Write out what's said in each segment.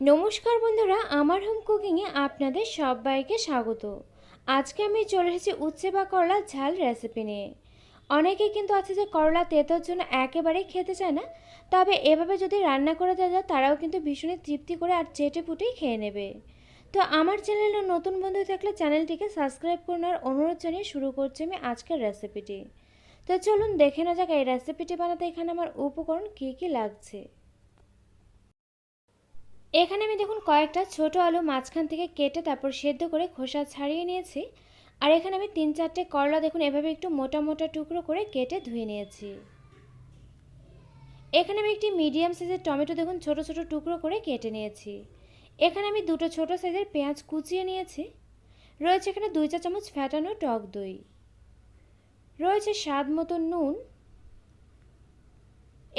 নমস্কার বন্ধুরা, আমার হোম কুকিংয়ে আপনাদের সবাইকে স্বাগত। আজকে আমি চলে এসেছি উচ্ছে বা করলা ঝাল রেসিপি নিয়ে। অনেকে কিন্তু আছে যে করলা তেতোর জন্য একেবারেই খেতে চায় না, তবে এভাবে যদি রান্না করে দেওয়া যায়, তারাও কিন্তু ভীষণই তৃপ্তি করে আর চেটে পুটেই খেয়ে নেবে। তো আমার চ্যানেলে নতুন বন্ধু থাকলে চ্যানেলটিকে সাবস্ক্রাইব করে নেওয়ার অনুরোধ জানিয়ে শুরু করছি আমি আজকের রেসিপিটি তো চলুন দেখে না যাক, এই রেসিপিটি বানাতে এখানে আমার উপকরণ কী কী লাগছে। এখানে আমি দেখুন কয়েকটা ছোট আলু মাঝখান থেকে কেটে তারপর সেদ্ধ করে খোসা ছাড়িয়ে নিয়েছি। আর এখানে আমি তিন চারটে করলা দেখুন এভাবে একটু মোটা মোটা টুকরো করে কেটে ধুয়ে নিয়েছি। এখানে আমি একটি মিডিয়াম সাইজের টমেটো দেখুন ছোট ছোট টুকরো করে কেটে নিয়েছি। এখানে আমি দুটো ছোট সাইজের পেঁয়াজ কুচিয়ে নিয়েছি। রয়েছে এখানে দুই চা চামচ ফ্যাটানো টক দই। রয়েছে স্বাদ মতো নুন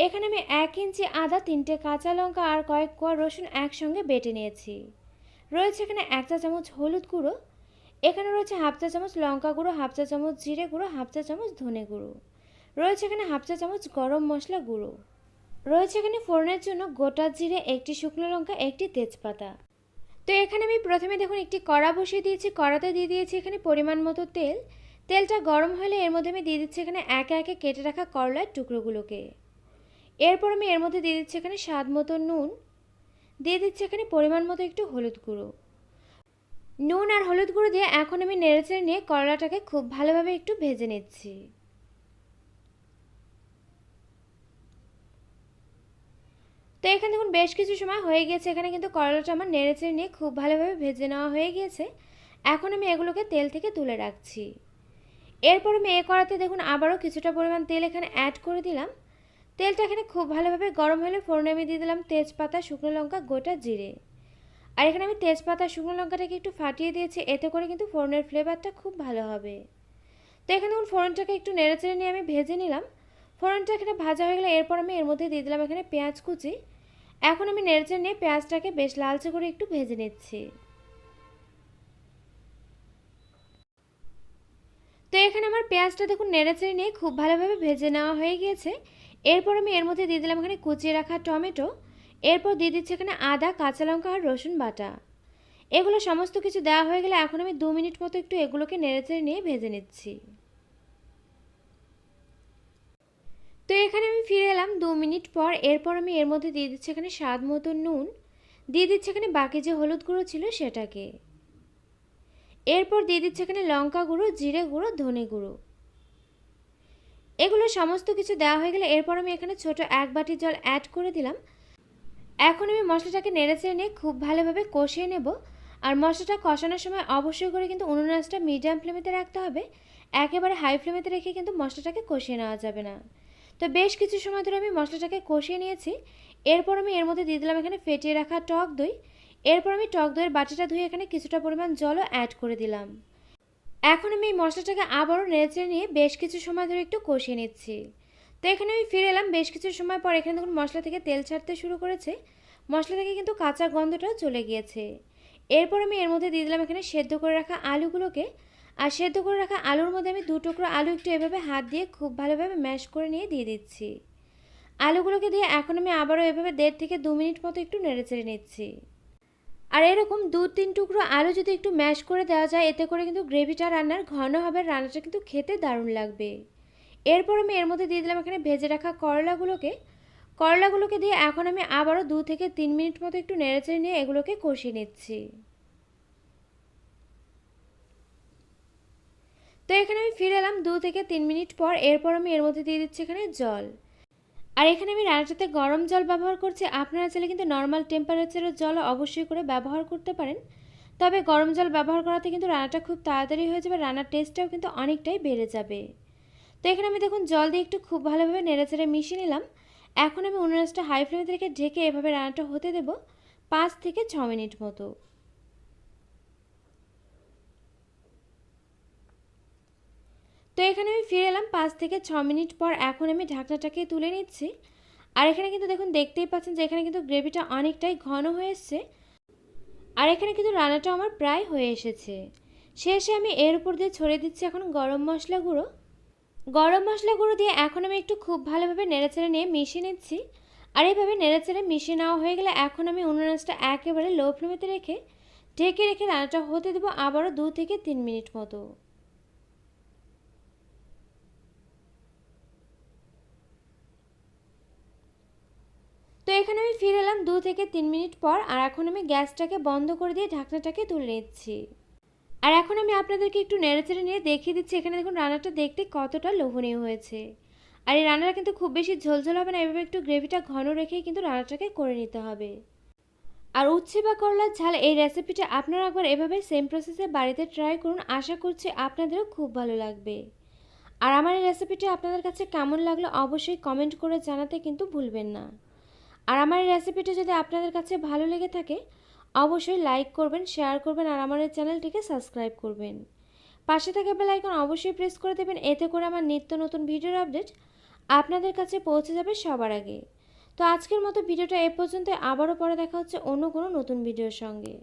এখানে আমি এক ইঞ্চি আদা, তিনটে কাঁচা লঙ্কা আর কয়েক কোয়া রসুন একসঙ্গে বেটে নিয়েছি। রয়েছে এখানে এক চা চামচ হলুদ গুঁড়ো। এখানে রয়েছে হাফ চা চামচ লঙ্কা গুঁড়ো, হাফ চা চামচ জিরে গুঁড়ো, হাফ চা চামচ ধনে গুঁড়ো। রয়েছে এখানে হাফ চা চামচ গরম মশলা গুঁড়ো। রয়েছে এখানে ফোড়নের জন্য গোটা জিরে, একটি শুকনো লঙ্কা, একটি তেজপাতা। তো এখানে আমি প্রথমে দেখুন একটি কড়া বসিয়ে দিয়েছি, কড়াতে দিয়ে দিয়েছি এখানে পরিমাণ মতো তেল। তেলটা গরম হলে এর মধ্যে আমি দিয়ে দিচ্ছি এখানে একে একে কেটে রাখা করলার টুকরোগুলোকে। এরপর আমি এর মধ্যে দিয়ে দিচ্ছি এখানে স্বাদ মতো নুন। দিয়ে দিচ্ছি এখানে পরিমাণ মতো একটু হলুদ গুঁড়ো। নুন আর হলুদ গুঁড়ো দিয়ে এখন আমি নেড়েচেড়ে নিয়ে করলাটাকে খুব ভালোভাবে একটু ভেজে নিচ্ছি। তো এখানে দেখুন বেশ কিছু সময় হয়ে গিয়েছে, এখানে কিন্তু করলাটা আমার নেড়েচেড়ে নিয়ে খুব ভালোভাবে ভেজে নেওয়া হয়ে গিয়েছে। এখন আমি এগুলোকে তেল থেকে তুলে রাখছি। এরপর আমি এ করাতে দেখুন আবারও কিছুটা পরিমাণ তেল এখানে অ্যাড করে দিলাম। তেলটা এখানে খুব ভালোভাবে গরম হলে ফোড়নে আমি দিয়ে দিলাম তেজপাতা, শুকনো লঙ্কা, গোটা জিরে। আর এখানে আমি তেজপাতা, শুকনো লঙ্কাটাকে একটু ফাটিয়ে দিয়েছি, এতে করে কিন্তু ফোড়নের ফ্লেভারটা খুব ভালো হবে। তো এখানে দেখুন, ফোড়নটাকে একটু নেড়েচেড়ে নিয়ে আমি ভেজে নিলাম। ফোড়নটা এখানে ভাজা হয়ে গেলে এরপর আমি এর মধ্যে দিয়ে দিলাম এখানে পেঁয়াজ কুচি। এখন আমি নেড়েচেড়ে নিয়ে পেঁয়াজটাকে বেশ লালচে করে একটু ভেজে নিচ্ছি। তো এখানে আমার পেঁয়াজটা দেখুন, নেড়েচেড়ে নিয়ে খুব ভালোভাবে ভেজে নেওয়া হয়ে গিয়েছে। এরপর আমি এর মধ্যে দিয়ে দিলাম এখানে কুচিয়ে রাখা টমেটো। এরপর দিয়ে দিচ্ছি এখানে আদা, কাঁচা লঙ্কা আর রসুন বাটা। এগুলো সমস্ত কিছু দেওয়া হয়ে গেলে এখন আমি দু মিনিট মতো একটু এগুলোকে নেড়েচেড়ে নিয়ে ভেজে নিচ্ছি। তো এখানে আমি ফিরে এলাম দু মিনিট পর। এরপর আমি এর মধ্যে দিয়ে দিচ্ছি এখানে স্বাদ মতো নুন। দিয়ে দিচ্ছি এখানে বাকি যে হলুদ গুঁড়ো ছিল সেটাকে। এরপর দিয়ে দিচ্ছি এখানে লঙ্কা গুঁড়ো, জিরে গুঁড়ো, ধনে গুঁড়ো। এগুলো সমস্ত কিছু দেওয়া হয়ে গেলে এরপর আমি এখানে ছোট এক বাটি জল অ্যাড করে দিলাম। এখন আমি মশলাটাকে নেড়ে নেড়েচেড়ে নিয়ে খুব ভালোভাবে কষিয়ে নেব। আর মশলাটা কষানোর সময় অবশ্যই করে কিন্তু উনুন আঁচটা মিডিয়াম ফ্লেমেতে রাখতে হবে। একেবারে হাই ফ্লেমেতে রেখে কিন্তু মশলাটাকে কষিয়ে নেওয়া যাবে না। তো বেশ কিছু সময় ধরে আমি মশলাটাকে কষিয়ে নিয়েছি। এরপর আমি এর মধ্যে দিয়ে দিলাম এখানে ফেটিয়ে রাখা টক দই। এরপর আমি টক দইয়ের বাটিটা ধুয়ে এখানে কিছুটা পরিমাণ জলও অ্যাড করে দিলাম। এখন আমি এই মশলাটাকে আবারও নেড়েচেড়ে নিয়ে বেশ কিছু সময় ধরে একটু কষিয়ে নিচ্ছি। তো এখানে আমি ফিরে এলাম বেশ কিছু সময় পর এখানে দেখুন মশলা থেকে তেল ছাড়তে শুরু করেছে। মশলা থেকে কিন্তু কাঁচা গন্ধটাও চলে গিয়েছে। এরপর আমি এর মধ্যে দিয়ে দিলাম এখানে সেদ্ধ করে রাখা আলুগুলোকে। আর সেদ্ধ করে রাখা আলুর মধ্যে আমি দু টুকরো আলু একটু এভাবে হাত দিয়ে খুব ভালোভাবে ম্যাশ করে নিয়ে দিয়ে দিচ্ছি। আলুগুলোকে দিয়ে এখন আমি আবারও এভাবে দেড় থেকে দু মিনিট মতো একটু নেড়েচেড়ে নিচ্ছি। আর এরকম দু তিন টুকরো আলু যদি একটু ম্যাশ করে দেওয়া যায়, এতে করে কিন্তু গ্রেভিটা রান্নার ঘন হবে, রান্নাটা কিন্তু খেতে দারুণ লাগবে। এরপর আমি এর মধ্যে দিয়ে দিলাম এখানে ভেজে রাখা করলাগুলোকে। করলাগুলোকে দিয়ে এখন আমি আবারও দু থেকে তিন মিনিট মতো একটু নেড়েচেড়ে নিয়ে এগুলোকে কষিয়ে নিচ্ছি। তো এখানে আমি ফিরে এলাম দু থেকে তিন মিনিট পর, এরপর আমি এর মধ্যে দিয়ে দিচ্ছি এখানে জল। আর এখানে আমি রান্নাটাতে গরম জল ব্যবহার করছি। আপনারা চাইলে কিন্তু নর্মাল টেম্পারেচারের জল অবশ্যই করে ব্যবহার করতে পারেন। তবে গরম জল ব্যবহার করাতে কিন্তু রান্নাটা খুব তাড়াতাড়ি হয়ে যাবে, রান্নার টেস্টটাও কিন্তু অনেকটাই বেড়ে যাবে। তো এখানে আমি দেখুন, জল দিয়ে একটু খুব ভালোভাবে নেড়েচেড়ে মিশিয়ে নিলাম। এখন আমি উনুনাসটা হাই ফ্লেমে রেখে ঢেকে এভাবে রান্নাটা হতে দেব পাঁচ থেকে ছ মিনিট মতো। তো এখানে আমি ফিরে এলাম পাঁচ থেকে ছ মিনিট পর এখন আমি ঢাকনাটাকে তুলে নিচ্ছি। আর এখানে কিন্তু দেখুন, দেখতেই পাচ্ছেন যে এখানে কিন্তু গ্রেভিটা অনেকটাই ঘন হয়ে এসছে। আর এখানে কিন্তু রান্নাটা আমার প্রায় হয়ে এসেছে। শেষে আমি এর উপর দিয়ে ছড়িয়ে দিচ্ছি এখন গরম মশলা গুঁড়ো। গরম মশলা গুঁড়ো দিয়ে এখন আমি একটু খুব ভালোভাবে নেড়েচেড়ে নিয়ে মিশিয়ে নিচ্ছি। আর এইভাবে নেড়েচেড়ে মিশিয়ে নেওয়া হয়ে গেলে এখন আমি উনুনাসটা একেবারে লো ফ্লেমেতে রেখে, ঢেকে রেখে রান্নাটা হতে দেবো আবারও দু থেকে তিন মিনিট মতো তো এখানে আমি ফিরে এলাম দু থেকে তিন মিনিট পর, আর এখন আমি গ্যাসটাকে বন্ধ করে দিয়ে ঢাকনাটাকে তুলে নিচ্ছি। আর এখন আমি আপনাদেরকে একটু নেড়েচেড়ে নিয়ে দেখিয়ে দিচ্ছি, এখানে দেখুন রান্নাটা দেখতে কতটা লোভনীয় হয়েছে। আর এই রান্নাটা কিন্তু খুব বেশি ঝোলঝোল হবে না, এভাবে একটু গ্রেভিটা ঘন রেখেই কিন্তু রান্নাটাকে করে নিতে হবে। আর উচ্ছে বা করলার ঝাল, এই রেসিপিটা আপনারা একবার এভাবে সেম প্রসেসে বাড়িতে ট্রাই করুন, আশা করছি আপনাদেরও খুব ভালো লাগবে। আর আমার এই রেসিপিটা আপনাদের কাছে কেমন লাগল অবশ্যই কমেন্ট করে জানাতে কিন্তু ভুলবেন না। আর আমার এই রেসিপিটি যদি আপনাদের কাছে ভালো লেগে থাকে, অবশ্যই লাইক করবেন শেয়ার করবেন, আর আমার এই চ্যানেলটিকে সাবস্ক্রাইব করবেন। পাশে থাকা বেল আইকন অবশ্যই প্রেস করে দেবেন, এতে করে আমার নিত্য নতুন ভিডিওর আপডেট আপনাদের কাছে পৌঁছে যাবে সবার আগে। তো আজকের মতো ভিডিওটা এ পর্যন্ত আবারও পরে দেখা হচ্ছে অন্য কোনো নতুন ভিডিওর সঙ্গে।